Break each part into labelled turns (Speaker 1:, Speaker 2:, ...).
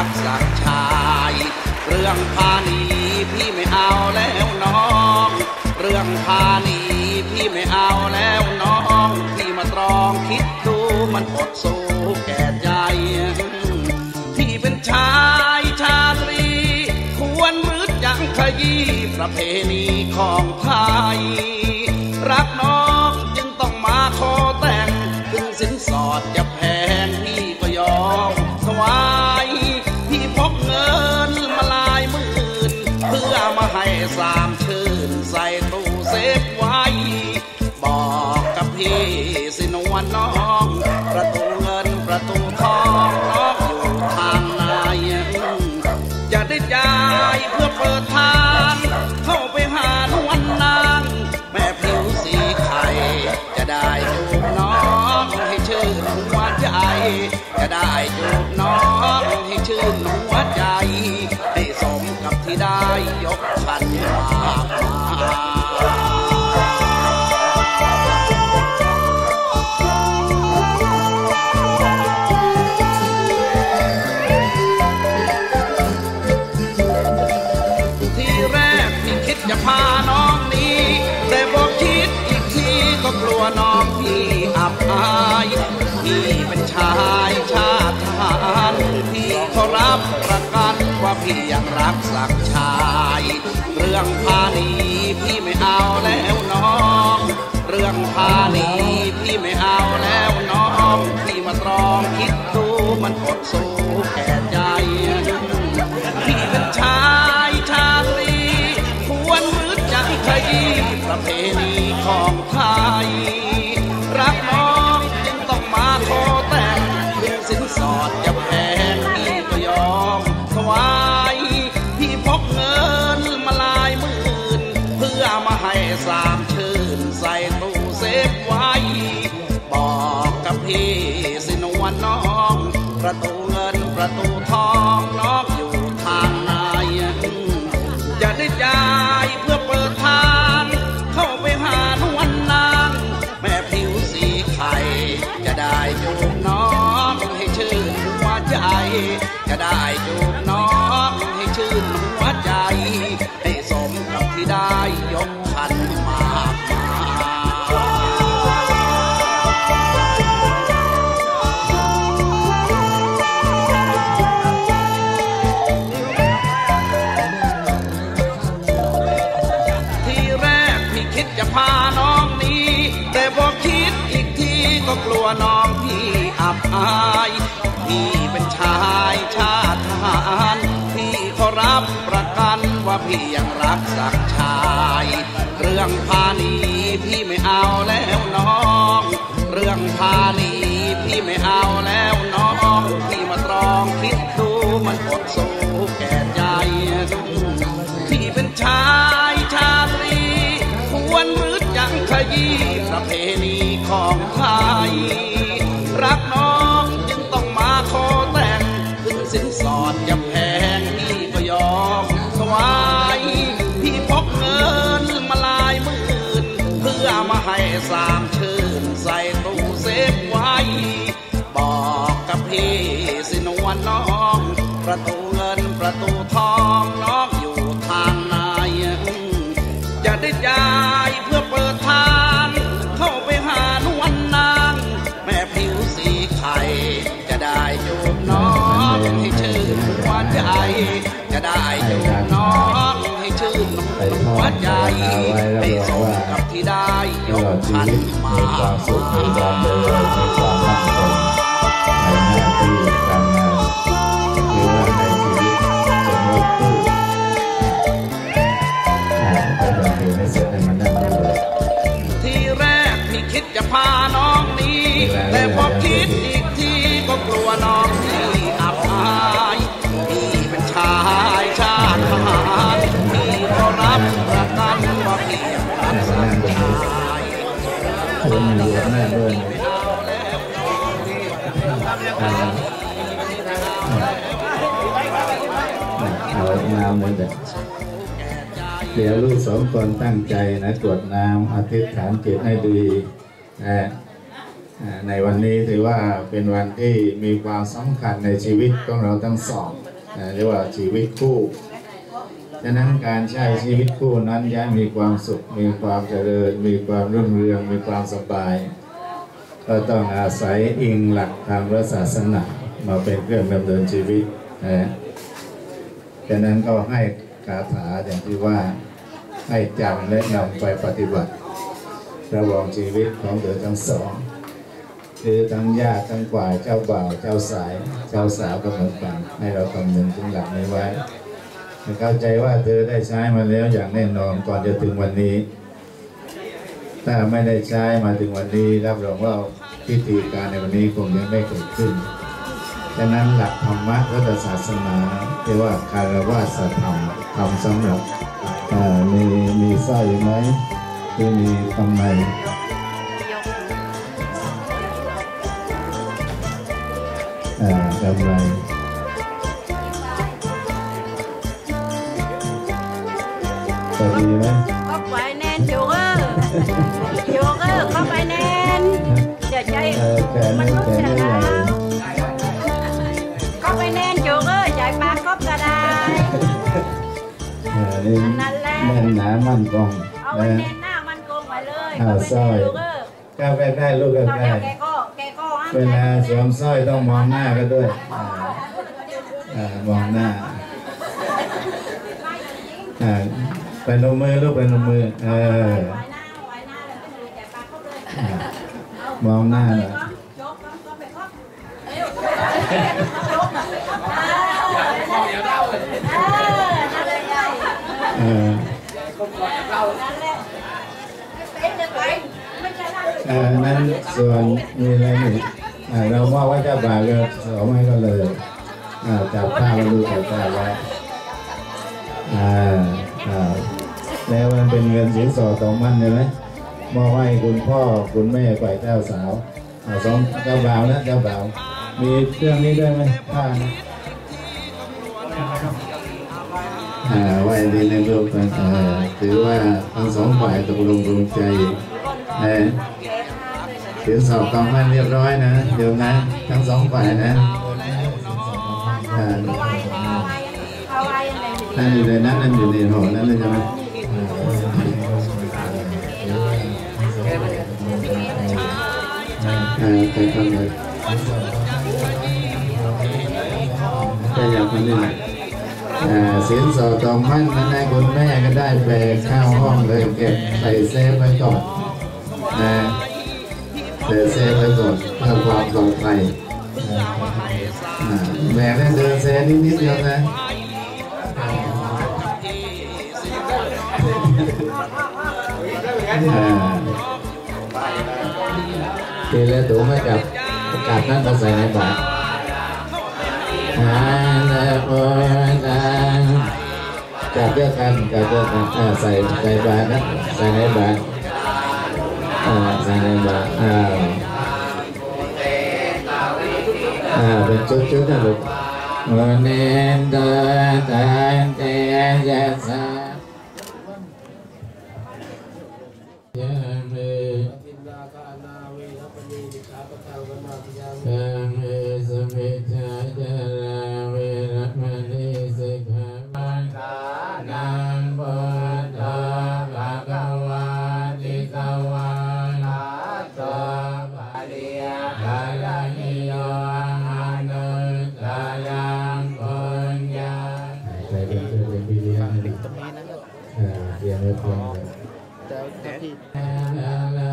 Speaker 1: รักสักชาย เรื่องพาณีพี่ไม่เอาแล้วน้อง เรื่องพาณีพี่ไม่เอาแล้วน้องพี่มาตรองคิดดูมันอดสู้แก่ใจพี่เป็นชายชาตรี ควรมืดยังขยี้ประเพณีของไทย ทางเข้าไปหานวลนาง แม่ผิวสีไข่จะได้จูบน้องให้ชื่นหัวใจ จะได้จูบน้องให้ชื่นหัวใจให้สมกับที่ได้ยก รับประกันว่าพี่ยังรักสักชาย เรื่องพาณีพี่ไม่เอาแล้วน้อง เรื่องพาณีพี่ไม่เอาแล้วน้องพี่มาตรองคิดดูมันอดสู้แก่ใจ พี่เป็นชายชาตรีควรมืดใจขยี้ประเพณี ตู้เซฟไว้ บอกกับพี่สินวลน้องประตู น้องพี่อับอายพี่เป็นชายชาติทหารพี่ขอรับประกันว่าพี่ยังรักสักชายเรื่องพาณีพี่ไม่เอาแล้วน้องเรื่องพาณีพี่ไม่เอาแล้วน้องพี่มาตรองคิดดูมันอดสู้แก่ใจพี่เป็นชายชาตรีควรมืดยังขยี้ประเพณี ประตูเงินประตูทองน้องอยู่ทางไหนจะได้จ่ายเพื่อเปิดทาง เข้าไปหานวลนาง แม่ผิวสีไข่จะได้จูบน้องให้ชื่นหัวใจ จะได้จูบน้องให้ชื่นหัวใจให้สมกับที่ได้ย
Speaker 2: ตล
Speaker 1: ก
Speaker 2: อดชี
Speaker 1: ขัน
Speaker 2: วิต
Speaker 1: มา
Speaker 2: มีความสุขมีความเจริญ คนอยู่
Speaker 1: หน้า
Speaker 2: ด้วยอ่าเอาน้ำเลยเด็กเดี๋ยวลูกสองคนตั้งใจนะกรวดน้ำอธิษฐานจิตให้ดีนะในวันนี้ถือว่าเป็นวันที่มีความสำคัญในชีวิตของเราทั้งสองเรียกว่าชีวิตคู่ ฉะนั้นการใช้ชีวิตคู่นั้นย่อมมีความสุข มีความเจริญ มีความรุ่งเรือง มีความสบาย ก็ต้องอาศัยอิงหลักทางพระศาสนามาเป็นเครื่องดำเนินชีวิตนะฉะนั้นก็ให้คาถาอย่างที่ว่าให้จำและนำไปปฏิบัติระว่างชีวิตของเธอทั้งสองคือทั้งญาติทั้งฝ่ายเจ้าบ่าว เจ้าสาย เจ้าสาวก็เหมือนกันให้เราคำนึงถึงหลักนี้ไว้ เข้าใจว่าเธอได้ใช้มาแล้วอย่างแน่นอนก่อนจะถึงวันนี้ ถ้าไม่ได้ใช้มาถึงวันนี้รับรองว่าพิธีการในวันนี้คงยังไม่เกิดขึ้นฉะนั้นหลักธรรมะพุทธศาสนาเรียกว่าคารวะสธรรมทำสำหรับอ่ามีมีสร้อยไหมที่มีทำไมอ่ากำไร จะดีไหม
Speaker 3: có phải nên chuột ơ chuột ơ có phải nên giờ chạy
Speaker 2: เออแขน
Speaker 3: มัน
Speaker 2: นี่
Speaker 3: ก็
Speaker 2: แขน
Speaker 3: จะ
Speaker 2: นี่ใหญ่
Speaker 3: có phải nên chuột ơ chạy ba cốc ra đây
Speaker 2: เออนี่
Speaker 3: นั่นแหละ
Speaker 2: แน่นหนามั่นคง
Speaker 3: เอา
Speaker 2: นะ
Speaker 3: ไว้แน่นหน้ามันโกงไว้เลย
Speaker 2: อ้าว
Speaker 3: có
Speaker 2: สร้อย
Speaker 3: phải nên chuột ơ
Speaker 2: ก้าวใกล้ๆลูกใก
Speaker 3: tao
Speaker 2: ล้
Speaker 3: đeo kẹ co kẹ co
Speaker 2: ๆ
Speaker 3: ăn
Speaker 2: เวลาสวมสร้อยต้องมองหน้ากันด้วยอ่าอ่ามองหน้า อ่าไปนมมือลูกไปนมมือเออ
Speaker 3: Ngoài na, ngoài na là cái người chạy ba cốc lên.
Speaker 2: อ่ามองหน้าหน่อย
Speaker 3: Chốt con, con phải khóc. À, นั่นแหละใหญ่
Speaker 2: เออ
Speaker 3: นั่นแหละเป็นจะไปไม่ใช่นั่น
Speaker 2: เออนั้นส่วนมีอะไรนี่อ่าเรามอบไว้เจ้าบ่าวก็สวมให้ก็เลยอ่าจับผ้ามาดูจับผ้าไว้อ่าอ่า แล้วมันเป็นเงินสินสอดสองมันใช่ไหมมอบให้คุณพ่อคุณแม่ฝ่ายเจ้าสาวอ่าสองเจ้าบ่าวนะเจ้าบ่าวมีเครื่องนี้ด้วยไหมผ้านะอ่าไว้ดีในรูปกันเอ่อถือว่าทั้งสองฝ่ายตกลงปรงใจเออสินสอดต้องมั่นเรียบร้อยนะเดี๋ยวนะ ทั้งสองฝ่ายนะอ่า
Speaker 3: เอาไว้อะไรอย่าง
Speaker 2: นั่นอยู่ในนั้นนั่นอยู่ในหอนั้นเลยใช่ไหม เอ่าไปทำเลยก็อย่างนั้นนี่แหละอ่าสินสอดตองมั่นนั้นนะคุณแม่ก็ได้แบกเข้าห้องเลยเก็บใส่เซฟไว้ก่อนนะใส่เซฟไว้ก่อนเพื่อความปลอดภัยแบกได้เดินเซฟนิดๆเดียวนะ อ่าทีละตัวไม่จับประกาศนั้นก็ใส่ในบาตรอ่าแล้วก็อ่าจับเยอ น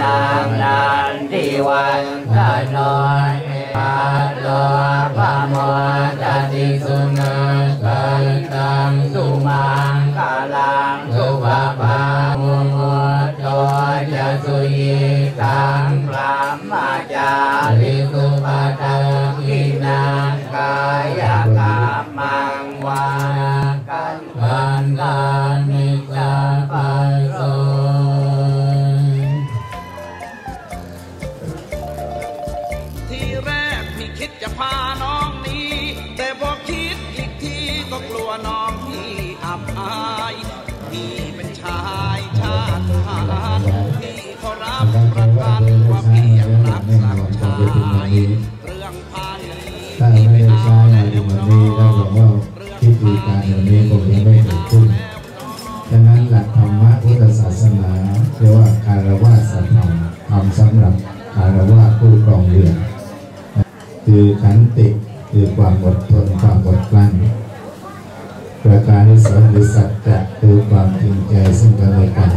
Speaker 2: นางนันทิวันตะนอยนเอปาโลปะมอตติสุนัสันตังสุมังกาลังสุภะปะมุมโตจะสุยตังพระมา
Speaker 1: จาริ ตัวน้องพี่อับอายพี่เป็นชายชาติทหารพี่ขอรับประกันว่าพี่ยังรักสักชายเรื่องพาณี
Speaker 2: ถ้ไม่ได้ใช้อะไรเหมือนนี้เราบอกว่าพิธีการเหล่านี้คงจะไม่เกิดขึ้นฉะนั้นหลักธรรมะพุทธศาสนาเรียกว่าคารวะสัตธรรมทำสำหรับคารวะผู้ครองเรือนคือขันติคือความอดทนความอดกลั้นประกา รที่สองคือสัจจะคือความจริงใจซึ่งกันและกัน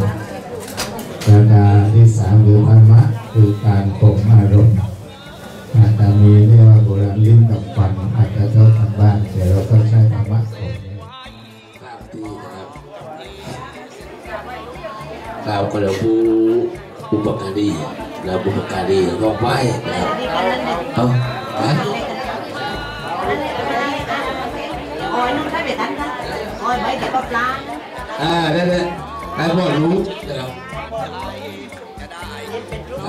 Speaker 2: ประกาที่สามคือธรรมะคือการข่มอารมณ์อาจจะมีเรียกว่าโบราณลิ้นกับฟันอาจจะเท่ากันบ้างแต่เราต้องใช้ธรรมะข่ม
Speaker 4: ตามที่นะครับเราก็เราผู้อุปการีเราบุปการีแล้วก็ไหวนะครับเอา
Speaker 3: Ôi, mấy cái bắp lá.
Speaker 4: อ่าได้ได้ได้พ่อรู้นะครับ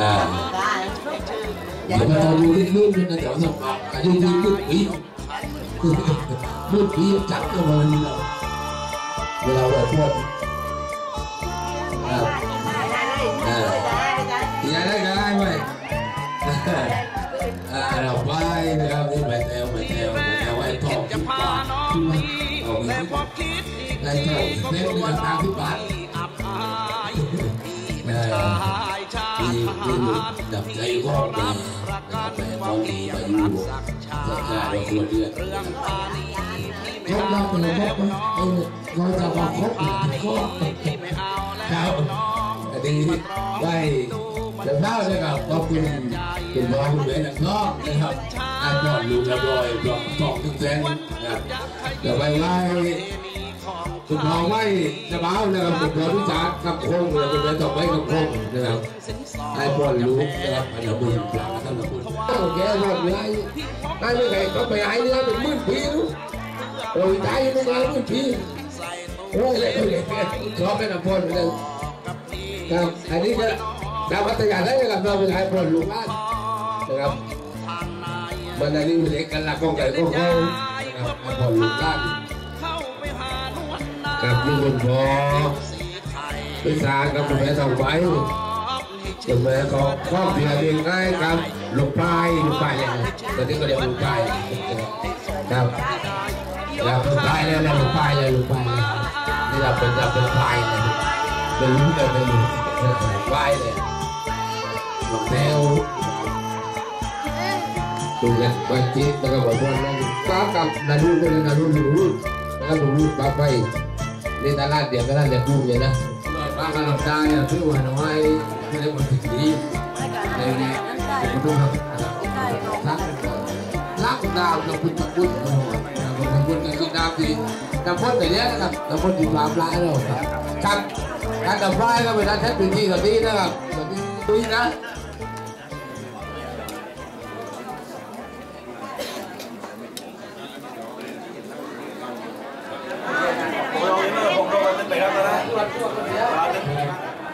Speaker 4: อ่าเดี๋ยวมาดูนิดนึงนะเดี๋ยวสมองอายุยืนมืดปีมืดปีจับก็มันเวลาไหว้พ่อครับอ่า ก็เล็ก
Speaker 1: ลัว
Speaker 4: นี่
Speaker 1: น้
Speaker 4: ตา
Speaker 1: อง
Speaker 4: ที่ปาก
Speaker 1: พี่อับอายพี่เป็นชายชาติท
Speaker 4: ที่
Speaker 1: หาร
Speaker 4: ดับใจ
Speaker 1: พี่ข
Speaker 4: ก็
Speaker 1: อ
Speaker 4: ไป
Speaker 1: รับประกัน
Speaker 4: ไป
Speaker 1: ว่า
Speaker 4: เอา
Speaker 1: พี่
Speaker 4: ดี
Speaker 1: ยั
Speaker 4: มางอยู่
Speaker 1: รักสักชา
Speaker 4: สักการเราควรเลือด
Speaker 1: เรื่องพาณีพี่ไม่
Speaker 4: ครบ
Speaker 1: เอา
Speaker 4: แล้วเป็นคร
Speaker 1: แล้
Speaker 4: บ
Speaker 1: อง
Speaker 4: เออเราจะมาคบ
Speaker 1: พา
Speaker 4: อี
Speaker 1: ณี
Speaker 4: กครบ
Speaker 1: พี่ไม่เอาแล้วน้อง
Speaker 4: ดีไหวเดี๋ยวเล่าเลยครับขอบคุณคุณพ่อคุณแม่นะครับนะครับอันก่อนลูกรียบอยกล่องสองถึงแสนนะครับเดี๋ยวไปไหว้ คุณพ่อไหว้จะเบ้านะครับคุณพ่อรู้จักกับคงเลยคุณแม่ต้องไหว้กับคงนะครับไอ้บอลลูกนะครับอันดับบุญปลาท่านบุญแกบอกเลยไอ้ไม่ไงก็ไปไอ้เนี่ยเป็นมื่นปีนู้โอ้ยตายไม่ไงมื่นปีโอ้ยเลยชอบเป็นอันบอลเลยครับอันนี้ก็ดาวพัทยาได้กับเราเป็นไอ้บอลลูกานนะครับมันอันนี้เป็นเอกลักษณ์ของไก่ของเขานะครับไอ้บอลลูกบ้าน กับยูบนพอไปสร้างกับแม่สองใบคุณแม่ก็ครอบเพียงเองง่ายครับลูกปลายลูกปลายเลยตอนนี้ก็เรียกลูกปลายครับแล้วลูกปลายแล้วแล้วลูกปลายเลยลูกปลายนี่เราเป็นเราเป็นปลายเลยเป็นลูกเลยเป็นลูกปลายเลยลูกแมวดูกันวันจีบแล้วก็บอกว่านั่นก้ากับนารุ่นก็เลยนารุ่นนารุ่นแล้วก็รุ่นปลาไป นี่ตลาดเดียวกันตลาดเดียวกูเลยนะปลากันลำได้อะซื้อหัวน้อยไม่ได้หมดสิ่งดีในนี้ผมดูครับรักรักดาวกับคุณตะกุนกับคุณคุณกับดาวดีดาวพ้นแต่เนี้ยนะครับดาวพ้นดีความร้ายเราครับครับการดับไฟก็เป็นการใช้พื้นที่แบบนี้นะครับแบบนี้ดุยนะ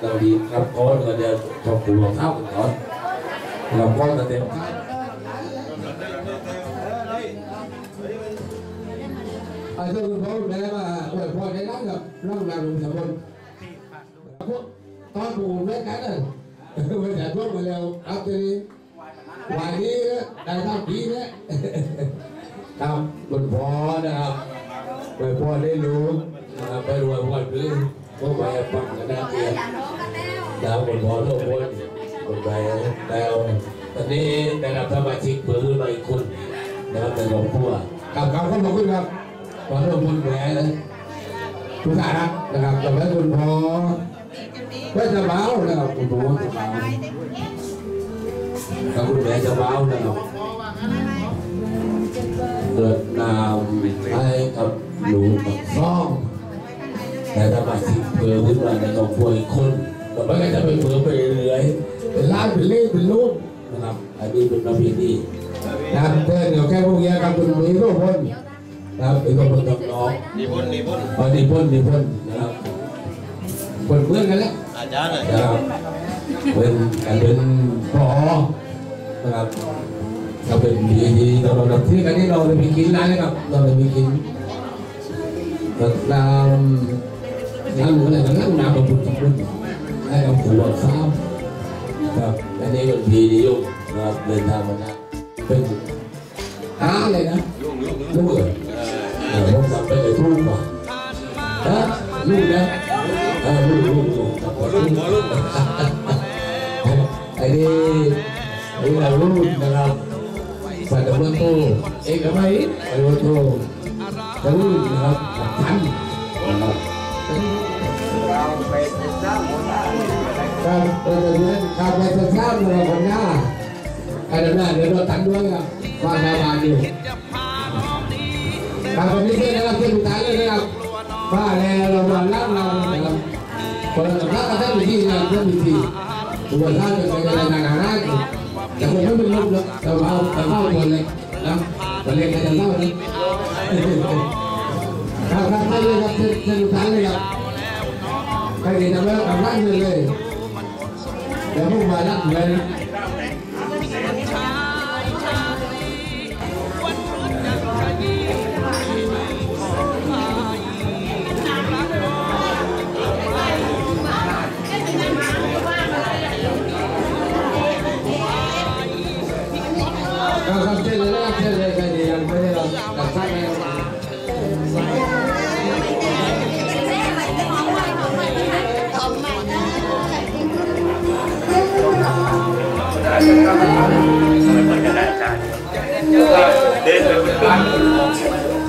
Speaker 4: เราดียวบอลดูดีเพิ่มอะไรท่านก็ไปดับแจ้อนนะครับครับเดี๋ยวเดี๋ยวแป๊บนึงนะครับรอบาเก้าไปพบเท้ากันกทิศเราดีครับโอนเรากันก่อนเราก็เต็มที่ไอ้เจ้าคุณพ่อได้มาอวยพรได้รับกับร่างนารุณสมบูรณ์พวกตอนปูเล็กนั้นน่ะไม่แต่พวกมาแล้วเอาตัวนี้วันนี้ได้ท่าปีนี่ยครับคุณพ่อนะครับอวยพรได้รู้นะครับไปรวยพร พื้นก็ไปฟังกันได้เองดาวบนบอลโลกบนบนไปดาวตอนนี้ได้รับสมาชิกเพิ่มขึ้นมาอีกคนนะครับในครอบครัวกับคำขอบคุณครับขอขอบคุณแหวนนะคุณสารักนะครับกับคุณพ่อแม่จะเบานะครับคุณพ่อจะเบากับคุณแม่จะเบานะครับเกิดนามให้กับหนูกับซ่อง แต่ถ้ามาสิเพิ่มขึ้นมาในครอบครัวอีกคนต่อไปก็จะไปเพิ่มไปเรื่อยๆเป็นล้านเป็นเล่เป็นลูกนะครับ อันนี้เป็นประเพณีนะครับเดินเดี๋ยวแค่พวกนี้ครับคุณมีรูปพนนะครับเป็นคนกับน้อง
Speaker 1: นิพนธ์นิพนธ์
Speaker 4: อ๋อนิพนธ์นิพนธ์นะครับคนเพื่อนกันแล้ว
Speaker 1: อาจารย์เลย
Speaker 4: นะครับเป็นการเป็นพอนะครับก็เป็นดีดีเราเราที่กันที่เราเลยมีกินร้านนะครับเราเลยมีกินแบบน้ำ น้ำอะไรกันน้ำน้ำบำรุงสมบูรณ์ให้กับผู้รับทราบครับอันนี้เป็นดีนิยมนะครับเดินทางมานะเป็นหาอะไรนะลูกเหรอเออผมจำเป็นเลยทุกว่ะฮะลูกนะเออลูกลูกลูกลูกลูกไอ้นี่ไอ้เรารุ่นนะครับฝ่ายตำรวจโทเอกมัยตำรวจโทจะรุ่นนะครับ ครับเราจะเรียนการไปศึกษาในวันหน้าการดำเนินเดี๋ยวเราตั้งด้วยครับว่าดาวาอยู่การเป็นพิเศษนะครับที่สุดท้ายเลยนะครับว่าแล้วเราวันรับเรานะครับคนละสำนักกันได้มีที่นะเพื่อนมีที่ตัวท่านจะเป็นอะไรนานาได้แต่ผมไม่เป็นลมหรอกแต่เอาแต่เข้าคนเลยนะแต่เรียนกันจะเล่าเลยครับครับให้เลยครับเชิญเชิญทุกท่านเลยครับใครเรีทำแล้วทำได้เลยเลยเดี๋ยวพวกาลักเลยครับรับเชิญเลย นะครับเชิญเลยใครเรียนไม่ ได้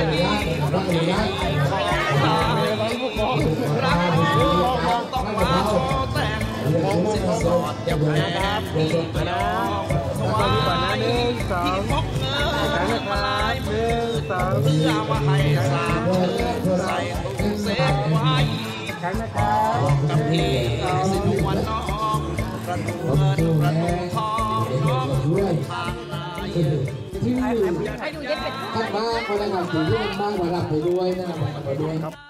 Speaker 1: ดยังใครดี
Speaker 4: รักเลยนะ
Speaker 1: รักต้องมาขอแต่งสิสอดจะแพ้พี่ก็น้องวายที่พกเงินมาลายมือเพื่อมาให้สามใส่ตุ้งเซฟไว้กับพี่สินวันน้องกระดูเงินกระดูทองน้องทางไหน
Speaker 4: ที่ท่านบ้านคนละกับถือเรื่องบ้านมาหลับไปด้วยนะมาด้วย